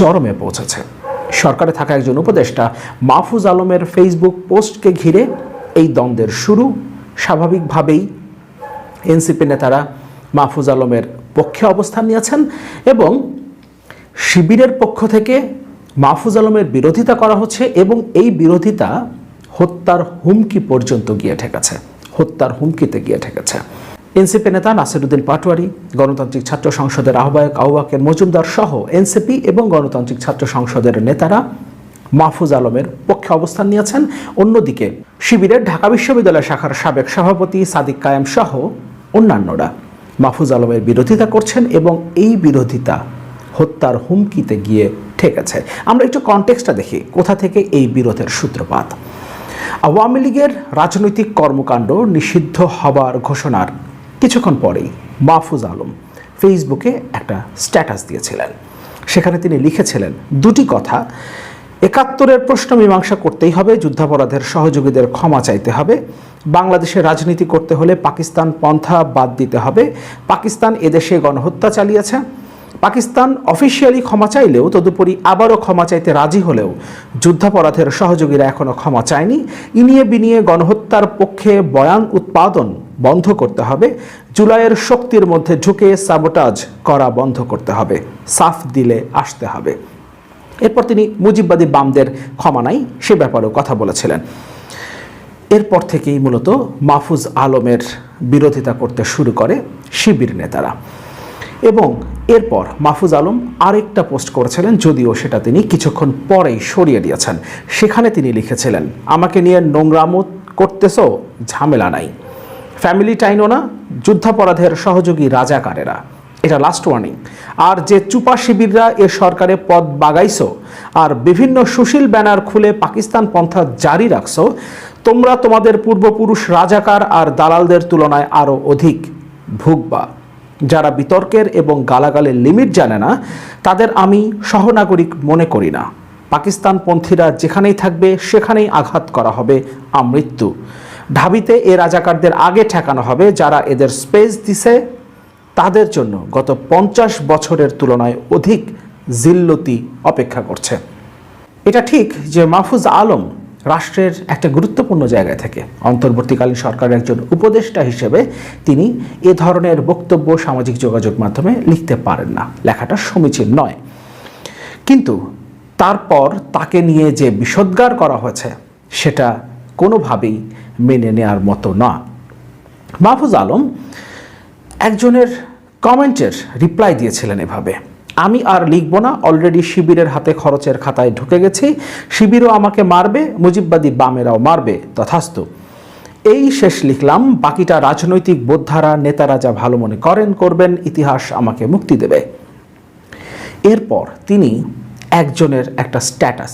চরমে পৌঁছেছে। সরকারে থাকা একজন উপদেষ্টা মাহফুজ আলমের ফেসবুক পোস্টকে ঘিরে এই দ্বন্দ্বের শুরু। স্বাভাবিকভাবেই এনসিপি নেতারা মাহফুজ আলমের পক্ষে অবস্থান নিয়েছেন এবং শিবিরের পক্ষ থেকে মাহফুজ আলমের বিরোধিতা করা হচ্ছে এবং এই বিরোধিতা হত্যার হুমকি পর্যন্ত গিয়ে ঠেকেছে। হত্যার হুমকিতে গিয়ে ঠেকেছে। এনসিপি নেতা নাসিরুদ্দিন পাটোয়ারি, গণতান্ত্রিক ছাত্র সংসদের আহ্বায়ক আহ্বাকের মজুমদার সহ এনসিপি এবং গণতান্ত্রিক ছাত্র সংসদের নেতারা মাহফুজ আলমের পক্ষে অবস্থান নিয়েছেন। অন্যদিকে শিবিরের ঢাকা বিশ্ববিদ্যালয় শাখার সাবেক সভাপতি সাদিক কায়েম সহ অন্যান্যরা মাহফুজ আলমের বিরোধিতা করছেন এবং এই বিরোধিতা হত্যার হুমকিতে গিয়ে ঠেকেছে। আমরা একটু কনটেক্সটা দেখি, কোথা থেকে এই বিরোধের সূত্রপাত? আওয়ামী লীগের রাজনৈতিক কর্মকাণ্ড নিষিদ্ধ হবার ঘোষণার কিছুক্ষণ পরেই মাহফুজ আলম ফেসবুকে একটা স্ট্যাটাস দিয়েছিলেন। সেখানে তিনি লিখেছিলেন, দুটি কথা। একাত্তরের প্রশ্ন মীমাংসা করতেই হবে, যুদ্ধাপরাধের সহযোগীদের ক্ষমা চাইতে হবে। বাংলাদেশে রাজনীতি করতে হলে পাকিস্তান পন্থা বাদ দিতে হবে। পাকিস্তান এদেশে গণহত্যা চালিয়েছে। পাকিস্তান অফিসিয়ালি ক্ষমা চাইলেও তদুপরি আবারও ক্ষমা চাইতে রাজি হলেও যুদ্ধাপরাধের সহযোগীরা এখনও ক্ষমা চায়নি। ইনিয়ে বিনিয়ে গণহত্যার পক্ষে বয়ান উৎপাদন বন্ধ করতে হবে। জুলাইয়ের শক্তির মধ্যে ঢুকে সাবোটাজ করা বন্ধ করতে হবে। সাফ দিলে আসতে হবে। এরপর তিনি মুজিববাদী বামদের ক্ষমা নাই, সে ব্যাপারেও কথা বলেছিলেন। এরপর থেকেই মূলত মাহফুজ আলমের বিরোধিতা করতে শুরু করে শিবির নেতারা। এবং এরপর মাহফুজ আলম আরেকটা পোস্ট করেছিলেন, যদিও সেটা তিনি কিছুক্ষণ পরেই সরিয়ে দিয়েছেন। সেখানে তিনি লিখেছিলেন, আমাকে নিয়ে নোংরামো করতেছ, ঝামেলা নাই। ফ্যামিলি টাইনও না, যুদ্ধাপরাধের সহযোগী রাজাকারেরা। এটা লাস্ট ওয়ার্নিং আর যে চুপা শিবিররা এ সরকারে পদ বাগাইছো, আর বিভিন্ন সুশীল ব্যানার খুলে পাকিস্তান পন্থা জারি রাখছো, তোমরা তোমাদের পূর্বপুরুষ রাজাকার আর দালালদের তুলনায় আরও অধিক ভুগবা। যারা বিতর্কের এবং গালাগালের লিমিট জানে না, তাদের আমি সহনাগরিক মনে করি না। পাকিস্তানপন্থীরা যেখানেই থাকবে, সেখানেই আঘাত করা হবে, আমৃত্যু। ঢাবিতে এ রাজাকারদের আগে ঠেকানো হবে যারা এদের স্পেস দিছে তাদের জন্য গত পঞ্চাশ বছরের তুলনায় অধিক জিল্লতি অপেক্ষা করছে। এটা ঠিক যে মাহফুজ আলম রাষ্ট্রের একটা গুরুত্বপূর্ণ জায়গায় থেকে। অন্তর্বর্তীকালীন সরকারের একজন উপদেষ্টা হিসেবে তিনি এ ধরনের বক্তব্য সামাজিক যোগাযোগ মাধ্যমে লিখতে পারেন না। লেখাটা সমীচীন নয়। কিন্তু তারপর তাকে নিয়ে যে বিষোদ্গার করা হয়েছে, সেটা কোনোভাবেই মেনে নেওয়ার মতো না। মাহফুজ আলম একজনের কমেন্টের রিপ্লাই দিয়েছিলেন এভাবে, আমি আর লিখব না অলরেডি শিবিরের হাতে খরচের খাতায় ঢুকে গেছি, শিবিরও আমাকে মারবে, মুজিববাদী বামেরাও মারবে, তথাস্তু। এই শেষ লিখলাম, বাকিটা রাজনৈতিক বোদ্ধারা, নেতারা যা ভালো মনে করেন, করবেন, ইতিহাস আমাকে মুক্তি দেবে। এরপর তিনি একজনের একটা স্ট্যাটাস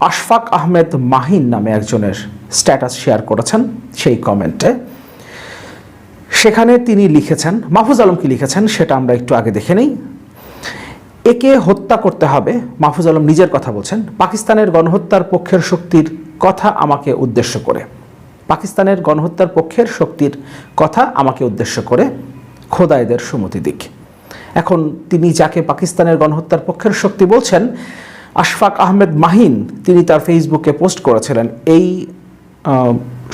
আশফাক আহমেদ মাহিন নামে একজনের স্ট্যাটাস শেয়ার করেছেন সেই কমেন্টে। সেখানে তিনি লিখেছেন, মাহফুজ আলম কি লিখেছেন সেটা আমরা একটু আগে দেখে নেই। একে হত্যা করতে হবে, মাহফুজ আলম নিজের কথা বলছেন, পাকিস্তানের গণহত্যার পক্ষের শক্তির কথা আমাকে উদ্দেশ্য করে। পাকিস্তানের গণহত্যার পক্ষের শক্তির কথা আমাকে উদ্দেশ্য করে, খোদাইদের সুমতি দিক। এখন তিনি যাকে পাকিস্তানের গণহত্যার পক্ষের শক্তি বলছেন আশফাক আহমেদ মাহিন তিনি তার ফেসবুকে পোস্ট করেছিলেন, এই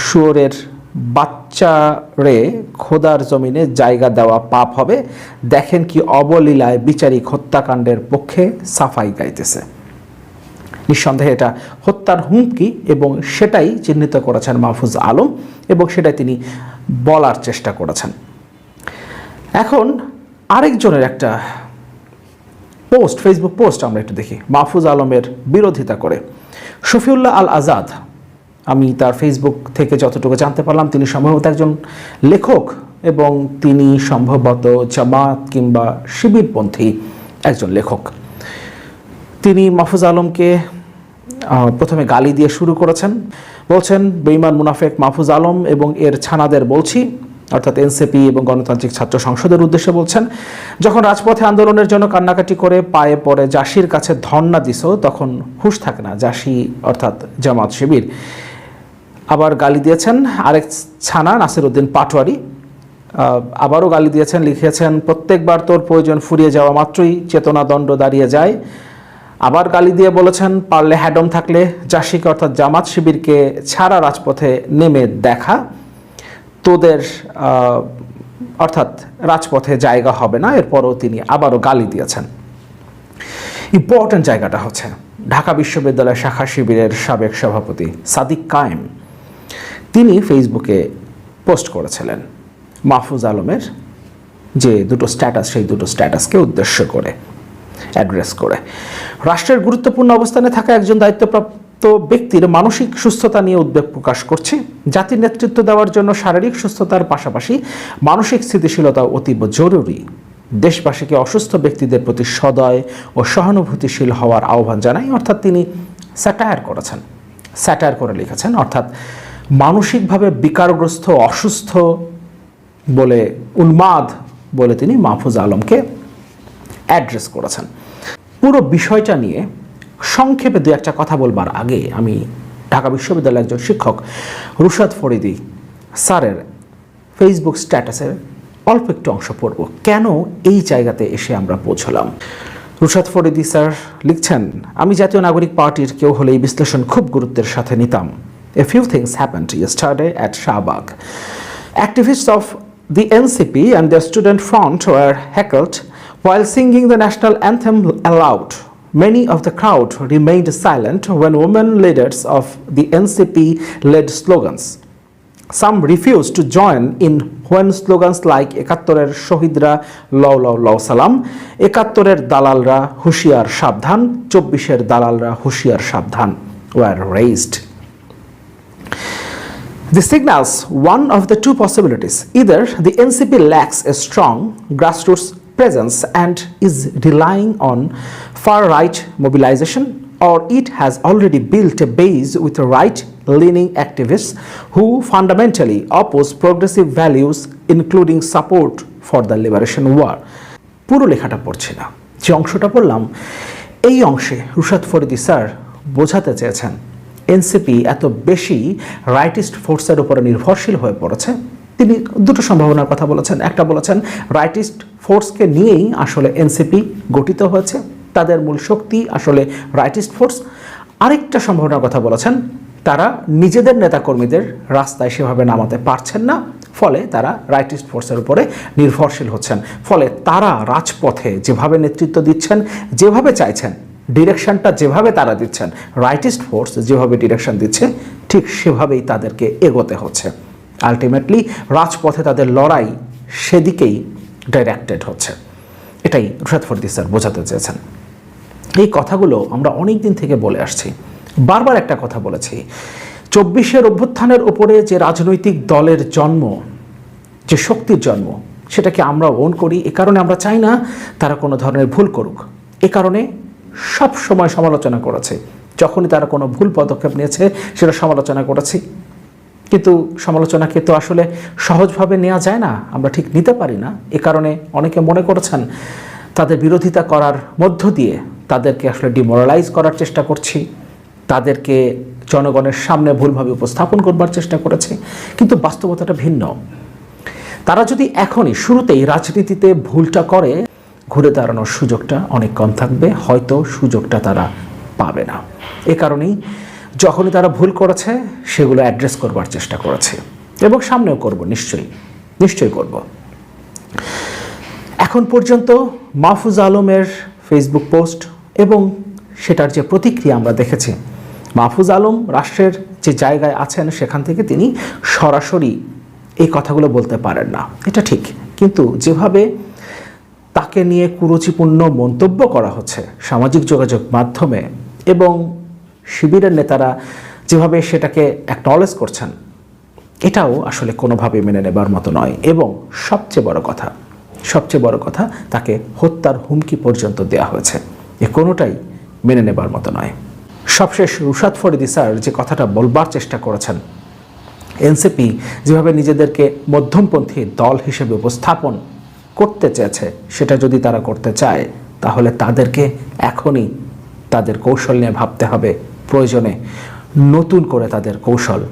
শুয়োরের বাচ্চারে খোদার জমিনে জায়গা দেওয়া পাপ হবে। দেখেন কি অবলীলায় বিচারিক হত্যাকাণ্ডের পক্ষে সাফাই গাইতেছে। নিঃসন্দেহে এটা হত্যার হুমকি এবং সেটাই চিহ্নিত করেছেন মাহফুজ আলম এবং সেটাই তিনি বলার চেষ্টা করেছেন। এখন আরেকজনের একটা পোস্ট ফেসবুক পোস্ট আমরা একটু দেখি। মাহফুজ আলমের বিরোধিতা করে। শফিউল্লাহ আল আজাদ আমি তার ফেসবুক থেকে যতটুকু জানতে পারলাম, তিনি সম্ভবত একজন লেখক এবং তিনি সম্ভবত জামাত কিংবা শিবিরপন্থী একজন লেখক। তিনি মাহফুজ আলমকে প্রথমে গালি দিয়ে শুরু করেছেন। বলছেন বেইমান মুনাফেক মাহফুজ আলম এবং এর ছানাদের বলছি অর্থাৎ এনসিপি এবং গণতান্ত্রিক ছাত্র সংসদের উদ্দেশ্যে বলছেন, যখন রাজপথে আন্দোলনের জন্য কান্নাকাটি করে পায়ে পড়ে জাসির কাছে ধর্ণা দিস, তখন হুশ থাকে না জাসি অর্থাৎ জামাত শিবির। আবার গালি দিয়েছেন আরেক ছানা নাসির উদ্দিন পাটোয়ারি আবারও গালি দিয়েছেন লিখেছেন প্রত্যেকবার তোর প্রয়োজন ফুরিয়ে যাওয়া মাত্রই চেতনা দণ্ড দাঁড়িয়ে যায়। আবার গালি দিয়ে বলেছেন, পারলে হ্যাডম থাকলে জাসিকে অর্থাৎ জামাত শিবিরকে ছাড়া রাজপথে নেমে দেখা। তোদের অর্থাৎ রাজপথে জায়গা হবে না, এরপরও তিনি আবারও গালি দিয়েছেন। ইম্পর্ট্যান্ট জায়গাটা হচ্ছে ঢাকা বিশ্ববিদ্যালয় শাখা শিবিরের সাবেক সভাপতি সাদিক কায়েম। তিনি ফেসবুকে পোস্ট করেছিলেন মাহফুজ আলমের যে দুটো স্ট্যাটাস, সেই দুটো স্ট্যাটাসকে উদ্দেশ্য করে, অ্যাড্রেস করে। রাষ্ট্রের গুরুত্বপূর্ণ অবস্থানে থাকা একজন দায়িত্বপ্রাপ্ত ব্যক্তির মানসিক সুস্থতা নিয়ে উদ্বেগ প্রকাশ করছে। জাতির নেতৃত্ব দেওয়ার জন্য শারীরিক সুস্থতার পাশাপাশি মানসিক স্থিতিশীলতা অতীব জরুরি। দেশবাসীকে অসুস্থ ব্যক্তিদের প্রতি সদয় ও সহানুভূতিশীল হওয়ার আহ্বান জানাই, অর্থাৎ তিনি স্যাটায়ার করেছেন। স্যাটায়ার করে লিখেছেন, অর্থাৎ মানসিকভাবে বিকারগ্রস্ত, অসুস্থ বলে, উন্মাদ বলে তিনি মাহফুজ আলমকে অ্যাড্রেস করেছেন। পুরো বিষয়টা নিয়ে সংক্ষেপে দু একটা কথা বলবার আগে আমি ঢাকা বিশ্ববিদ্যালয়ের একজন শিক্ষক রুশাদ ফরিদি স্যারের ফেসবুক স্ট্যাটাসের অল্প একটু অংশ পড়ব কেন এই জায়গাতে এসে আমরা পৌঁছলাম রুশাদ ফরিদি স্যার লিখছেন, আমি জাতীয় নাগরিক পার্টির কেউ হলে এই বিশ্লেষণ খুব গুরুত্বের সাথে নিতাম a few things happened yesterday at Shahbag. Activists of the NCP and their student front were heckled while singing the national anthem aloud. Many of the crowd remained silent when women leaders of the NCP led slogans. Some refused to join in when slogans like একাত্তরের শহীদরা লও লও লও সালাম একাত্তরের দালালরা হুঁশিয়ার সাবধান চব্বিশের দালালরা হুঁশিয়ার সাবধান were raised. This signals one of the two possibilities. Either the NCP lacks a strong grassroots presence and is relying on far right mobilization, or it has already built a base with right leaning activists who fundamentally oppose progressive values, including support for the liberation war. পুরো লেখাটা পড়ছি না যে অংশটা পড়লাম এই অংশে Rushad Faridi sir বোঝাতে চেয়েছেন এনসিপি এত বেশি রাইটিস্ট ফোর্সের উপরে নির্ভরশীল হয়ে পড়েছে তিনি দুটো সম্ভাবনার কথা বলেছেন একটা বলেছেন রাইটিস্ট ফোর্সকে নিয়েই আসলে এনসিপি গঠিত হয়েছে তাদের মূল শক্তি আসলে রাইটিস্ট ফোর্স। আরেকটা সম্ভাবনার কথা বলেছেন, তারা নিজেদের নেতাকর্মীদের রাস্তায় সেভাবে নামাতে পারছেন না, ফলে তারা রাইটিস্ট ফোর্সের উপরে নির্ভরশীল হচ্ছেন। ফলে তারা রাজপথে যেভাবে নেতৃত্ব দিচ্ছেন, যেভাবে চাইছেন, ডিরেকশনটা যেভাবে তারা দিচ্ছেন, রাইটিস্ট ফোর্স যেভাবে ডিরেকশন দিচ্ছে, ঠিক সেভাবেই তাদেরকে এগোতে হচ্ছে। আলটিমেটলি রাজপথে তাদের লড়াই সেদিকেই ডাইরেক্টেড হচ্ছে। এটাই রুশাদ ফরদি স্যার বোঝাতে চেয়েছেন। এই কথাগুলো আমরা অনেক দিন থেকে বলে আসছি। বারবার একটা কথা বলেছি। চব্বিশের অভ্যুত্থানের উপরে যে রাজনৈতিক দলের জন্ম, যে শক্তির জন্ম, সেটাকে আমরা ওন করি, এ কারণে আমরা চাই না তারা কোনো ধরনের ভুল করুক। এ কারণে সব সময় সমালোচনা করেছে। যখনই তারা কোনো ভুল পদক্ষেপ নিয়েছে, সেটা সমালোচনা করেছি। কিন্তু সমালোচনাকে তো আসলে সহজভাবে নেওয়া যায় না, আমরা ঠিক নিতে পারি না। এ কারণে অনেকে মনে করেছেন, তাদের বিরোধিতা করার মধ্য দিয়ে তাদেরকে আসলে ডিমোরালাইজ করার চেষ্টা করছি, তাদেরকে জনগণের সামনে ভুলভাবে উপস্থাপন করবার চেষ্টা করেছে, কিন্তু বাস্তবতাটা ভিন্ন। তারা যদি এখনই শুরুতেই রাজনীতিতে ভুলটা করে, ঘুরে দাঁড়ানোর সুযোগটা অনেক কম থাকবে, হয়তো সুযোগটা তারা পাবে না। এ কারণেই যখনই তারা ভুল করেছে, সেগুলো অ্যাড্রেস করবার চেষ্টা করেছে। এবং সামনেও করব, নিশ্চয়ই নিশ্চয়ই করব। এখন পর্যন্ত মাহফুজ আলমের ফেসবুক পোস্ট এবং সেটার যে প্রতিক্রিয়া আমরা দেখেছি। মাহফুজ আলম রাষ্ট্রের যে জায়গায় আছেন, সেখান থেকে তিনি সরাসরি এই কথাগুলো বলতে পারেন না। এটা ঠিক। কিন্তু যেভাবে তাকে নিয়ে কুরুচিপূর্ণ মন্তব্য করা হচ্ছে সামাজিক যোগাযোগ মাধ্যমে এবং শিবিরের নেতারা যেভাবে সেটাকে অ্যাকনলেজ করছেন, এটাও আসলে কোনোভাবে মেনে নেবার মতো নয়। এবং সবচেয়ে বড় কথা, সবচেয়ে বড় কথা, তাকে হত্যার হুমকি পর্যন্ত দেওয়া হয়েছে। এ কোনোটাই মেনে নেবার মতো নয়। সবশেষ রুশাদ ফরিদি স্যার যে কথাটা বলবার চেষ্টা করেছেন, এনসিপি যেভাবে নিজেদেরকে মধ্যমপন্থী দল হিসেবে উপস্থাপন করতে চেয়েছে, সেটা যদি তারা করতে চায়, তাহলে তাদেরকে এখনই তাদের কৌশল নিয়ে ভাবতে হবে। প্রয়োজনে নতুন করে তাদের কৌশল